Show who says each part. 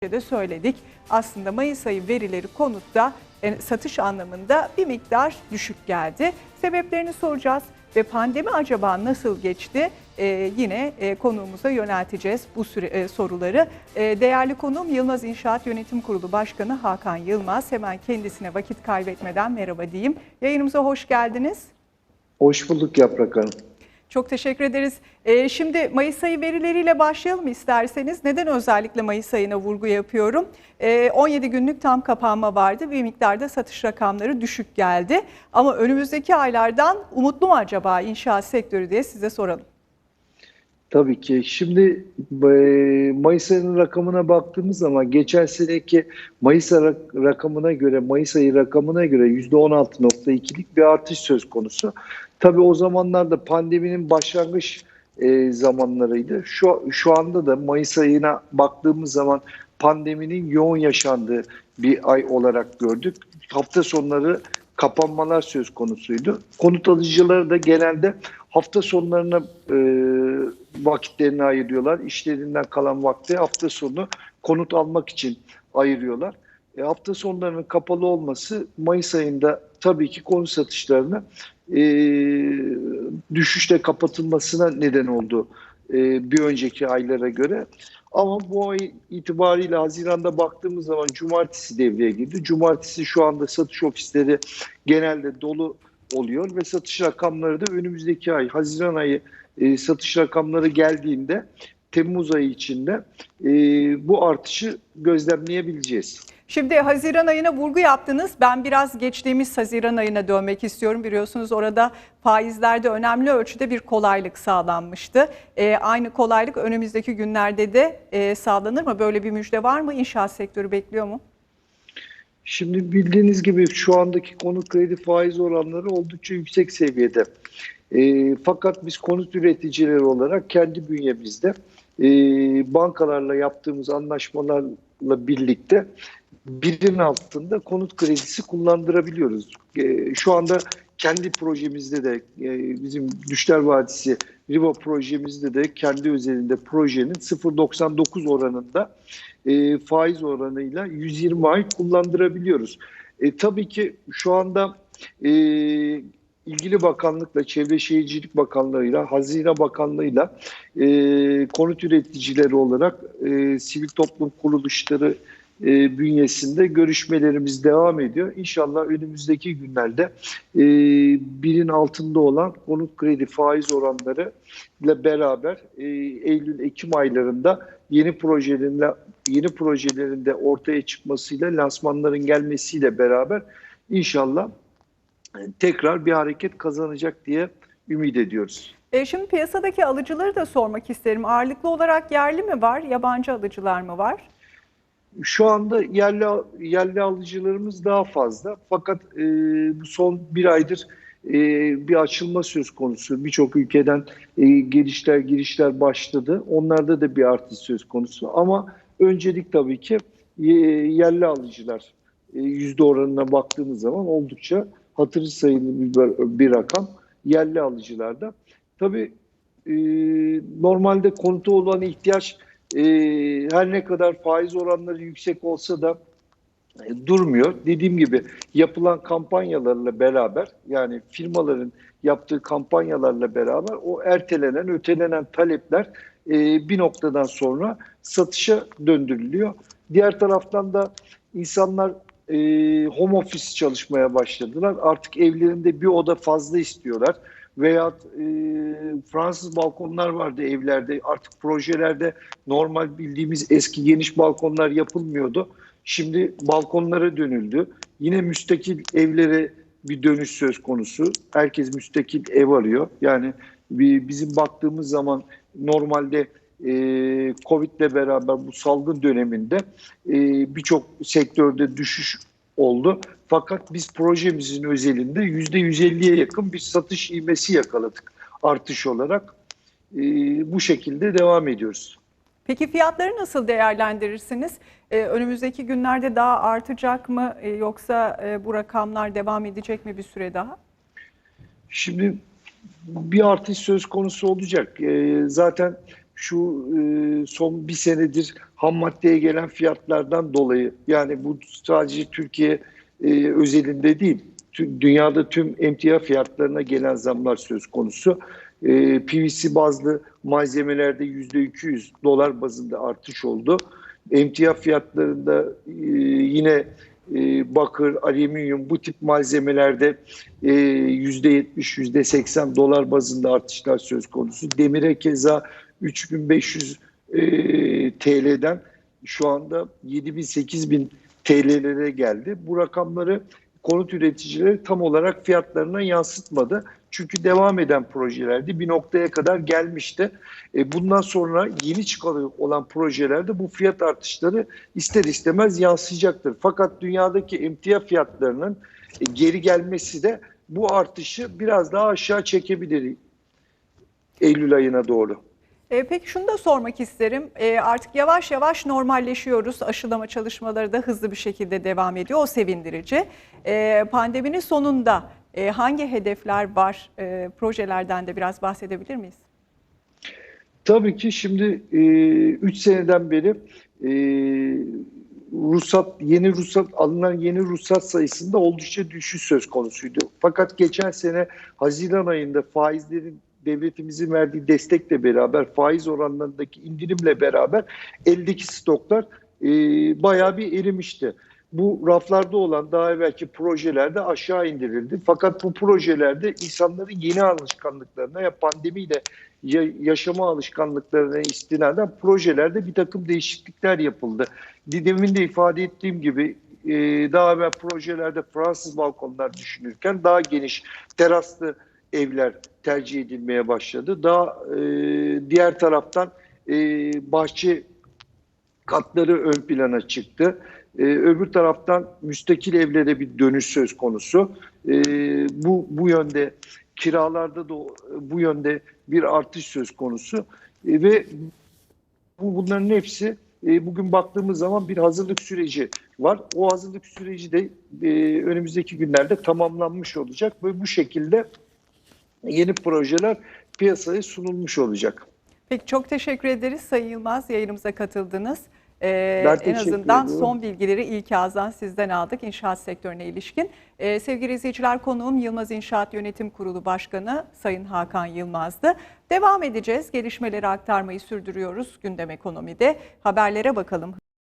Speaker 1: de söyledik. Aslında Mayıs ayı verileri konutta e, satış anlamında bir miktar düşük geldi. Sebeplerini soracağız ve pandemi acaba nasıl geçti? E, yine e, konuğumuza yönelteceğiz bu süre, e, soruları. E, değerli konuğum Yılmaz İnşaat Yönetim Kurulu Başkanı Hakan Yılmaz. Hemen kendisine vakit kaybetmeden merhaba diyeyim. Yayınımıza hoş geldiniz.
Speaker 2: Hoş bulduk Yaprak Hanım.
Speaker 1: Çok teşekkür ederiz. Ee, şimdi Mayıs ayı verileriyle başlayalım isterseniz. Neden özellikle Mayıs ayına vurgu yapıyorum? Ee, 17 günlük tam kapanma vardı. Bir miktarda satış rakamları düşük geldi. Ama önümüzdeki aylardan umutlu mu acaba inşaat sektörü diye size soralım.
Speaker 2: Tabii ki. Şimdi e, Mayıs ayının rakamına baktığımız zaman geçen seneki Mayıs ayı rakamına göre, Mayıs ayı rakamına göre %16.2'lik bir artış söz konusu. Tabii o zamanlarda pandeminin başlangıç e, zamanlarıydı. Şu, şu anda da Mayıs ayına baktığımız zaman pandeminin yoğun yaşandığı bir ay olarak gördük. Hafta sonları kapanmalar söz konusuydu. Konut alıcıları da genelde hafta sonlarına e, vakitlerini ayırıyorlar. İşlerinden kalan vakti hafta sonu konut almak için ayırıyorlar. E, hafta sonlarının kapalı olması Mayıs ayında tabii ki konut satışlarını e, düşüşte kapatılmasına neden oldu e, bir önceki aylara göre. Ama bu ay itibariyle Haziran'da baktığımız zaman Cumartesi devreye girdi. Cumartesi şu anda satış ofisleri genelde dolu oluyor ve satış rakamları da önümüzdeki ay Haziran ayı e, satış rakamları geldiğinde Temmuz ayı içinde e, bu artışı gözlemleyebileceğiz.
Speaker 1: Şimdi Haziran ayına vurgu yaptınız. Ben biraz geçtiğimiz Haziran ayına dönmek istiyorum. Biliyorsunuz orada faizlerde önemli ölçüde bir kolaylık sağlanmıştı. E, aynı kolaylık önümüzdeki günlerde de e, sağlanır mı? Böyle bir müjde var mı? İnşaat sektörü bekliyor mu?
Speaker 2: Şimdi bildiğiniz gibi şu andaki konut kredi faiz oranları oldukça yüksek seviyede. E, fakat biz konut üreticileri olarak kendi bünyemizde e, bankalarla yaptığımız anlaşmalarla birlikte birin altında konut kredisi kullandırabiliyoruz. E, şu anda kendi projemizde de e, bizim Düşler Vadisi Riva projemizde de kendi özelinde projenin 0.99 oranında e, faiz oranıyla 120 ay kullandırabiliyoruz. E, tabii ki şu anda e, ilgili bakanlıkla, Çevre Şehircilik Bakanlığı'yla, Hazine Bakanlığı'yla e, konut üreticileri olarak e, sivil toplum kuruluşları e, bünyesinde görüşmelerimiz devam ediyor. İnşallah önümüzdeki günlerde e, birin altında olan konut kredi faiz oranları ile beraber e, Eylül-Ekim aylarında yeni projelerinde yeni projelerinde ortaya çıkmasıyla lansmanların gelmesiyle beraber inşallah tekrar bir hareket kazanacak diye ümit ediyoruz.
Speaker 1: E, şimdi piyasadaki alıcıları da sormak isterim. Ağırlıklı olarak yerli mi var, yabancı alıcılar mı var?
Speaker 2: Şu anda yerli yerli alıcılarımız daha fazla. Fakat e, bu son bir aydır e, bir açılma söz konusu. Birçok ülkeden e, gelişler girişler başladı. Onlarda da bir artış söz konusu. Ama öncelik tabii ki e, yerli alıcılar e, yüzde oranına baktığımız zaman oldukça hatırı sayılı bir, bir rakam yerli alıcılarda. Tabii e, normalde konuta olan ihtiyaç e, her ne kadar faiz oranları yüksek olsa da e, durmuyor. Dediğim gibi yapılan kampanyalarla beraber yani firmaların yaptığı kampanyalarla beraber o ertelenen, ötelenen talepler e, bir noktadan sonra satışa döndürülüyor. Diğer taraftan da insanlar e, home office çalışmaya başladılar. Artık evlerinde bir oda fazla istiyorlar veya e, Fransız balkonlar vardı evlerde. Artık projelerde normal bildiğimiz eski geniş balkonlar yapılmıyordu. Şimdi balkonlara dönüldü. Yine müstakil evlere bir dönüş söz konusu. Herkes müstakil ev arıyor. Yani bizim baktığımız zaman normalde e, Covid ile beraber bu salgın döneminde e, birçok sektörde düşüş oldu. Fakat biz projemizin özelinde %150'ye yakın bir satış ivmesi yakaladık artış olarak. E, bu şekilde devam ediyoruz.
Speaker 1: Peki fiyatları nasıl değerlendirirsiniz? Ee, önümüzdeki günlerde daha artacak mı e, yoksa e, bu rakamlar devam edecek mi bir süre daha?
Speaker 2: Şimdi bir artış söz konusu olacak. E, zaten şu e, son bir senedir ham maddeye gelen fiyatlardan dolayı yani bu sadece Türkiye e, özelinde değil dünyada tüm emtia fiyatlarına gelen zamlar söz konusu. E, PVC bazlı malzemelerde %200 dolar bazında artış oldu. Emtia fiyatlarında e, yine e, bakır, alüminyum bu tip malzemelerde e, %70, %80 dolar bazında artışlar söz konusu. Demire keza 3500 e, TL'den şu anda 7000-8000 TL'lere geldi. Bu rakamları konut üreticileri tam olarak fiyatlarına yansıtmadı. Çünkü devam eden projelerdi. Bir noktaya kadar gelmişti. E, bundan sonra yeni çıkan olan projelerde bu fiyat artışları ister istemez yansıyacaktır. Fakat dünyadaki emtia fiyatlarının e, geri gelmesi de bu artışı biraz daha aşağı çekebilir Eylül ayına doğru.
Speaker 1: E, peki şunu da sormak isterim. E, artık yavaş yavaş normalleşiyoruz. Aşılama çalışmaları da hızlı bir şekilde devam ediyor. O sevindirici. E, pandeminin sonunda e, hangi hedefler var? E, projelerden de biraz bahsedebilir miyiz?
Speaker 2: Tabii ki şimdi 3 seneden beri e, ruhsat yeni ruhsat alınan yeni ruhsat sayısında oldukça düşüş söz konusuydu. Fakat geçen sene Haziran ayında faizlerin devletimizin verdiği destekle beraber faiz oranlarındaki indirimle beraber eldeki stoklar e, bayağı bir erimişti. Bu raflarda olan daha evvelki projelerde aşağı indirildi. Fakat bu projelerde insanların yeni alışkanlıklarına ya pandemiyle ya yaşama alışkanlıklarına istinaden projelerde bir takım değişiklikler yapıldı. Demin de ifade ettiğim gibi e, daha evvel projelerde Fransız balkonlar düşünürken daha geniş teraslı evler tercih edilmeye başladı. Daha e, diğer taraftan e, bahçe katları ön plana çıktı. E, öbür taraftan müstakil evlere bir dönüş söz konusu. E, bu bu yönde kiralarda da bu yönde bir artış söz konusu E, ve bu bunların hepsi e, bugün baktığımız zaman bir hazırlık süreci var. O hazırlık süreci de e, önümüzdeki günlerde tamamlanmış olacak ve bu şekilde yeni projeler piyasaya sunulmuş olacak.
Speaker 1: Peki çok teşekkür ederiz Sayın Yılmaz yayınımıza katıldınız. Ee,
Speaker 2: Ben
Speaker 1: en azından
Speaker 2: ediyorum.
Speaker 1: son bilgileri ilk ağızdan sizden aldık inşaat sektörüne ilişkin. Ee, sevgili izleyiciler konuğum Yılmaz İnşaat Yönetim Kurulu Başkanı Sayın Hakan Yılmaz'dı. Devam edeceğiz. Gelişmeleri aktarmayı sürdürüyoruz gündem ekonomide. Haberlere bakalım.